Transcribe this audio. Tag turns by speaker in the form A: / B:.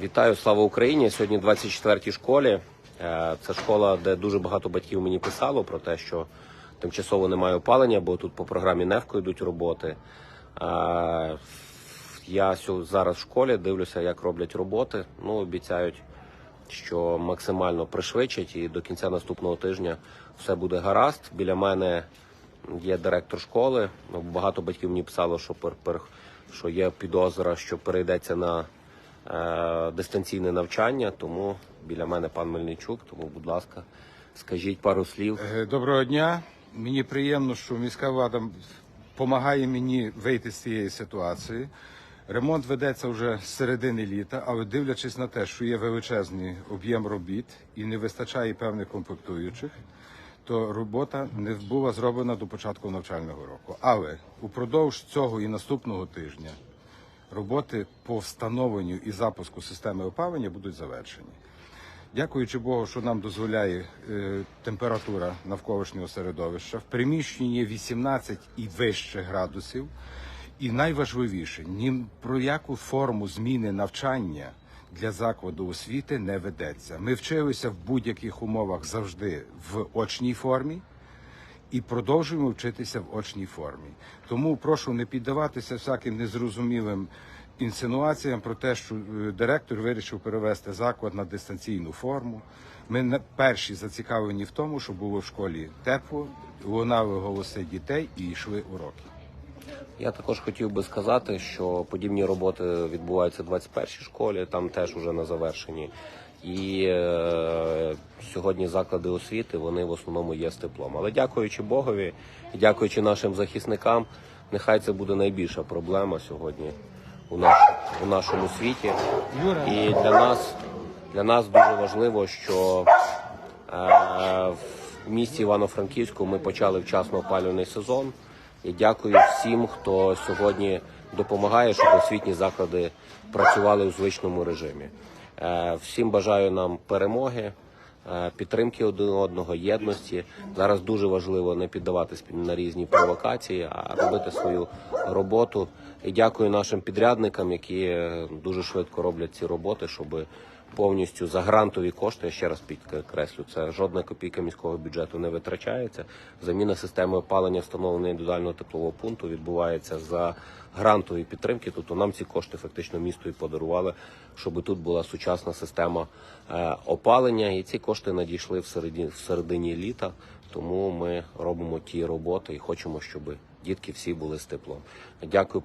A: Вітаю, слава Україні! Сьогодні 24-й школі. Е, Це школа, де дуже багато батьків мені писало про те, що тимчасово немає опалення, бо тут по програмі НЕВКО йдуть роботи. Е, Я зараз в школі дивлюся, як роблять роботи. Ну, обіцяють, що максимально пришвидшать і до кінця наступного тижня все буде гаразд. Біля мене є директор школи. Багато батьків мені писало, що що є підозра, що перейдеться на дистанційне навчання. Тому біля мене пан Мельничук. Тому, будь ласка, скажіть пару слів.
B: Е, Доброго дня. Мені приємно, що міська влада допомагає мені вийти з цієї ситуації. Ремонт ведеться вже з середини літа, але дивлячись на те, що є величезний об'єм робіт і не вистачає певних комплектуючих, то робота не була зроблена до початку навчального року. Але упродовж цього і наступного тижня роботи по встановленню і запуску системи опалення будуть завершені. Дякуючи Богу, що нам дозволяє е, температура навколишнього середовища. В приміщенні 18 і вище градусів. І найважливіше, ні про яку форму зміни навчання для закладу освіти не ведеться. Ми вчилися в будь-яких умовах завжди в очній формі і продовжуємо вчитися в очній формі. Тому прошу не піддаватися всяким незрозумілим інсинуаціям про те, що е, директор вирішив перевести заклад на дистанційну форму. Ми перші зацікавлені в тому, щоб було в школі тепло, лунали голоси дітей і йшли уроки.
A: Я також хотів би сказати, що подібні роботи відбуваються в 21-й школі, там теж уже на завершенні. І е, сьогодні заклади освіти вони в основному є з теплом. Але дякуючи Богові і дякуючи нашим захисникам, нехай це буде найбільша проблема сьогодні у, наш, у нашому світі. І для нас, для нас дуже важливо, що е, в місті Івано-Франківську ми почали вчасно опалювальний сезон. І дякую всім, хто сьогодні допомагає, щоб освітні заклади працювали у звичному режимі. Е, Всім бажаю нам перемоги, е, підтримки один одного, єдності. Зараз дуже важливо не піддаватись на різні провокації, а робити свою роботу. І дякую нашим підрядникам, які е, дуже швидко роблять ці роботи, щоб повністю за грантові кошти, я ще раз підкреслю, це жодна копійка міського бюджету не витрачається. Заміна системи опалення встановлення індивідуального теплового пункту відбувається за грантові підтримки. Тобто нам ці кошти фактично місту і подарували, щоб тут була сучасна система е, опалення. І ці кошти надійшли в середині, в середині літа. Тому ми робимо ті роботи і хочемо, щоб дітки всі були з теплом. Дякую.